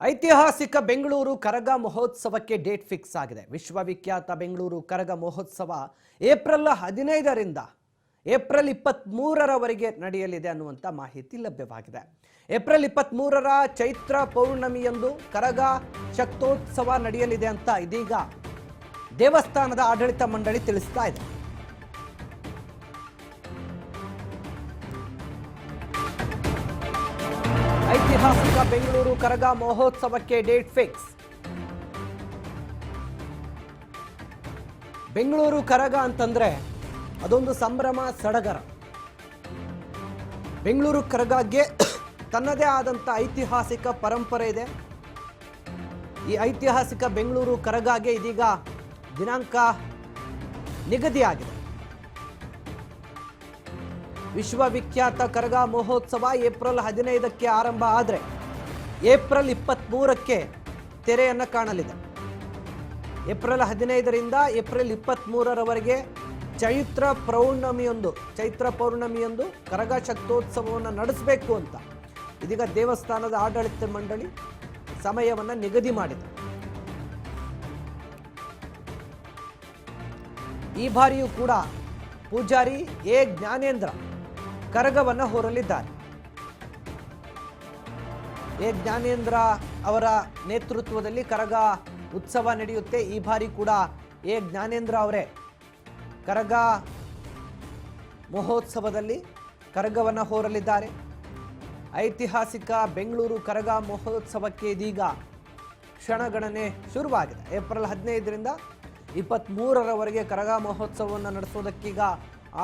ಐತಿಹಾಸಿಕ ಬೆಂಗಳೂರು ಕರಗ ಮಹೋತ್ಸವಕ್ಕೆ date fix ಆಗಿದೆ. ವಿಶ್ವವಿಖ್ಯಾತ ಬೆಂಗಳೂರು ಕರಗ ಮಹೋತ್ಸವ ಏಪ್ರಿಲ್ ಹದಿನೈದರಿಂದ ಏಪ್ರಿಲ್ ಇಪ್ಪತ್ತ್ಮೂರರವರೆಗೆ ನಡೆಯಲಿದೆ ಅನ್ನುವಂಥ ಮಾಹಿತಿ ಲಭ್ಯವಾಗಿದೆ. ಏಪ್ರಿಲ್ ಇಪ್ಪತ್ತ್ಮೂರರ ಚೈತ್ರ ಪೌರ್ಣಮಿಯಂದು ಕರಗ ಶಕ್ತೋತ್ಸವ ನಡೆಯಲಿದೆ ಅಂತ ಇದೀಗ ದೇವಸ್ಥಾನದ ಆಡಳಿತ ಮಂಡಳಿ ತಿಳಿಸ್ತಾ ಇದೆ. ಐತಿಹಾಸಿಕ ಬೆಂಗಳೂರು ಕರಗ ಮಹೋತ್ಸವಕ್ಕೆ ಡೇಟ್ ಫಿಕ್ಸ್. ಬೆಂಗಳೂರು ಕರಗ ಅಂತಂದ್ರೆ ಅದೊಂದು ಸಂಭ್ರಮ, ಸಡಗರ. ಬೆಂಗಳೂರು ಕರಗಕ್ಕೆ ತನ್ನದೇ ಆದಂಥ ಐತಿಹಾಸಿಕ ಪರಂಪರೆ ಇದೆ. ಈ ಐತಿಹಾಸಿಕ ಬೆಂಗಳೂರು ಕರಗಾಗೆ ಇದೀಗ ದಿನಾಂಕ ನಿಗದಿಯಾಗಿದೆ. ವಿಶ್ವವಿಖ್ಯಾತ ಕರಗ ಮಹೋತ್ಸವ ಏಪ್ರಿಲ್ ಹದಿನೈದಕ್ಕೆ ಆರಂಭ ಆದರೆ ಏಪ್ರಿಲ್ ಇಪ್ಪತ್ತ್ಮೂರಕ್ಕೆ ತೆರೆಯನ್ನು ಕಾಣಲಿದೆ. ಏಪ್ರಿಲ್ ಹದಿನೈದರಿಂದ ಏಪ್ರಿಲ್ ಇಪ್ಪತ್ತ್ಮೂರರವರೆಗೆ ಚೈತ್ರ ಪೌರ್ಣಮಿಯೊಂದು ಚೈತ್ರ ಪೌರ್ಣಮಿಯೊಂದು ಕರಗ ಶಕ್ತೋತ್ಸವವನ್ನು ನಡೆಸಬೇಕು ಅಂತ. ಇದೀಗ ದೇವಸ್ಥಾನದ ಆಡಳಿತ ಮಂಡಳಿ ಸಮಯವನ್ನು ನಿಗದಿ ಮಾಡಿದೆ. ಈ ಬಾರಿಯೂ ಕೂಡ ಪೂಜಾರಿ ಎ ಜ್ಞಾನೇಂದ್ರ ಕರಗವನ್ನು ಹೊರಲಿದ್ದಾರೆ. ಎ. ಜ್ಞಾನೇಂದ್ರ ಅವರ ನೇತೃತ್ವದಲ್ಲಿ ಕರಗ ಉತ್ಸವ ನಡೆಯುತ್ತೆ. ಈ ಬಾರಿ ಕೂಡ ಎ. ಜ್ಞಾನೇಂದ್ರ ಅವರೇ ಕರಗ ಮಹೋತ್ಸವದಲ್ಲಿ ಕರಗವನ್ನು ಹೋರಲಿದ್ದಾರೆ. ಐತಿಹಾಸಿಕ ಬೆಂಗಳೂರು ಕರಗ ಮಹೋತ್ಸವಕ್ಕೆ ಇದೀಗ ಕ್ಷಣಗಣನೆ ಶುರುವಾಗಿದೆ. ಏಪ್ರಿಲ್ ಹದಿನೈದರಿಂದ ಇಪ್ಪತ್ತ್ಮೂರರವರೆಗೆ ಕರಗ ಮಹೋತ್ಸವವನ್ನು ನಡೆಸೋದಕ್ಕೀಗ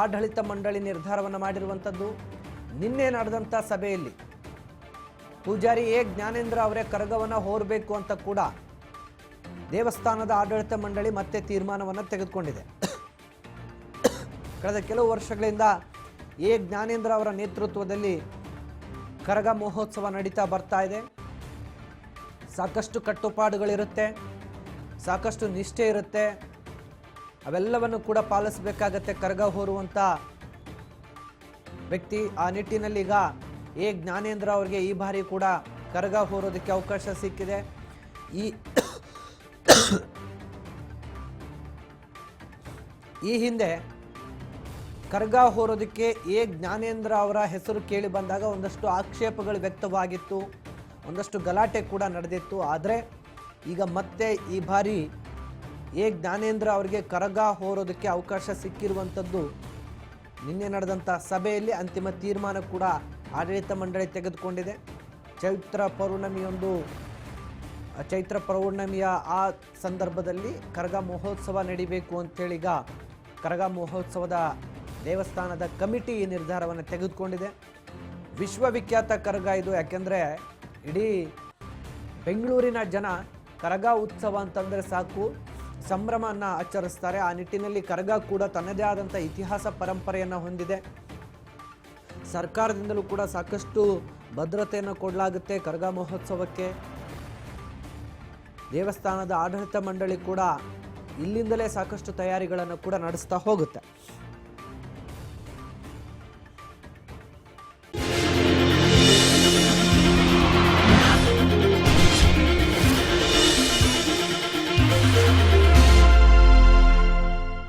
ಆಡಳಿತ ಮಂಡಳಿ ನಿರ್ಧಾರವನ್ನು ಮಾಡಿರುವಂಥದ್ದು ನಿನ್ನೆ ನಡೆದಂಥ ಸಭೆಯಲ್ಲಿ. ಪೂಜಾರಿ ಎ ಜ್ಞಾನೇಂದ್ರ ಅವರೇ ಕರಗವನ್ನು ಹೋರಬೇಕು ಅಂತ ಕೂಡ ದೇವಸ್ಥಾನದ ಆಡಳಿತ ಮಂಡಳಿ ಮತ್ತೆ ತೀರ್ಮಾನವನ್ನು ತೆಗೆದುಕೊಂಡಿದೆ. ಕಳೆದ ಕೆಲವು ವರ್ಷಗಳಿಂದ ಎ ಜ್ಞಾನೇಂದ್ರ ಅವರ ನೇತೃತ್ವದಲ್ಲಿ ಕರಗ ಮಹೋತ್ಸವ ನಡೀತಾ ಬರ್ತಾ ಇದೆ. ಸಾಕಷ್ಟು ಕಟ್ಟುಪಾಡುಗಳಿರುತ್ತೆ, ಸಾಕಷ್ಟು ನಿಷ್ಠೆ ಇರುತ್ತೆ ಅವೆಲ್ಲವನ್ನು ಕೂಡ ಪಾಲಿಸಬೇಕಾಗತ್ತೆ ಕರಗ ಹೋರುವಂಥ ವ್ಯಕ್ತಿ. ಆ ನಿಟ್ಟಿನಲ್ಲಿ ಈಗ ಎ. ಜ್ಞಾನೇಂದ್ರ ಅವರಿಗೆ ಈ ಬಾರಿ ಕೂಡ ಕರಗ ಹೊರೋದಕ್ಕೆ ಅವಕಾಶ ಸಿಕ್ಕಿದೆ. ಈ ಈ ಹಿಂದೆ ಕರ್ಗ ಹೋರೋದಕ್ಕೆ ಎ. ಜ್ಞಾನೇಂದ್ರ ಅವರ ಹೆಸರು ಕೇಳಿ ಬಂದಾಗ ಒಂದಷ್ಟು ಆಕ್ಷೇಪಗಳು ವ್ಯಕ್ತವಾಗಿತ್ತು. ಒಂದಷ್ಟು ಗಲಾಟೆ ಕೂಡ ನಡೆದಿತ್ತು. ಆದರೆ ಈಗ ಮತ್ತೆ ಈ ಬಾರಿ ಎ ಜ್ಞಾನೇಂದ್ರ ಅವರಿಗೆ ಕರಗ ಹೋರೋದಕ್ಕೆ ಅವಕಾಶ ಸಿಕ್ಕಿರುವಂಥದ್ದು ನಿನ್ನೆ ನಡೆದಂಥ ಸಭೆಯಲ್ಲಿ ಅಂತಿಮ ತೀರ್ಮಾನ ಕೂಡ ಆಡಳಿತ ಮಂಡಳಿ ತೆಗೆದುಕೊಂಡಿದೆ. ಚೈತ್ರ ಪೌರ್ಣಮಿಯೊಂದು, ಚೈತ್ರ ಪೌರ್ಣಮಿಯ ಆ ಸಂದರ್ಭದಲ್ಲಿ ಕರಗ ಮಹೋತ್ಸವ ನಡಿಬೇಕು ಅಂತೇಳಿ ಈಗ ಕರಗ ಮಹೋತ್ಸವದ ದೇವಸ್ಥಾನದ ಕಮಿಟಿ ಈ ನಿರ್ಧಾರವನ್ನು ತೆಗೆದುಕೊಂಡಿದೆ. ವಿಶ್ವವಿಖ್ಯಾತ ಕರಗ ಇದು, ಯಾಕೆಂದರೆ ಇಡೀ ಬೆಂಗಳೂರಿನ ಜನ ಕರಗ ಉತ್ಸವ ಅಂತಂದರೆ ಸಾಕು ಸಂಭ್ರಮವನ್ನು ಆಚರಿಸ್ತಾರೆ. ಆ ನಿಟ್ಟಿನಲ್ಲಿ ಕರಗ ಕೂಡ ತನ್ನದೇ ಆದಂಥ ಇತಿಹಾಸ ಪರಂಪರೆಯನ್ನು ಹೊಂದಿದೆ. ಸರ್ಕಾರದಿಂದಲೂ ಕೂಡ ಸಾಕಷ್ಟು ಭದ್ರತೆಯನ್ನು ಕೊಡಲಾಗುತ್ತೆ ಕರಗ ಮಹೋತ್ಸವಕ್ಕೆ. ದೇವಸ್ಥಾನದ ಆಡಳಿತ ಮಂಡಳಿ ಕೂಡ ಇಲ್ಲಿಂದಲೇ ಸಾಕಷ್ಟು ತಯಾರಿಗಳನ್ನು ಕೂಡ ನಡೆಸ್ತಾ ಹೋಗುತ್ತೆ.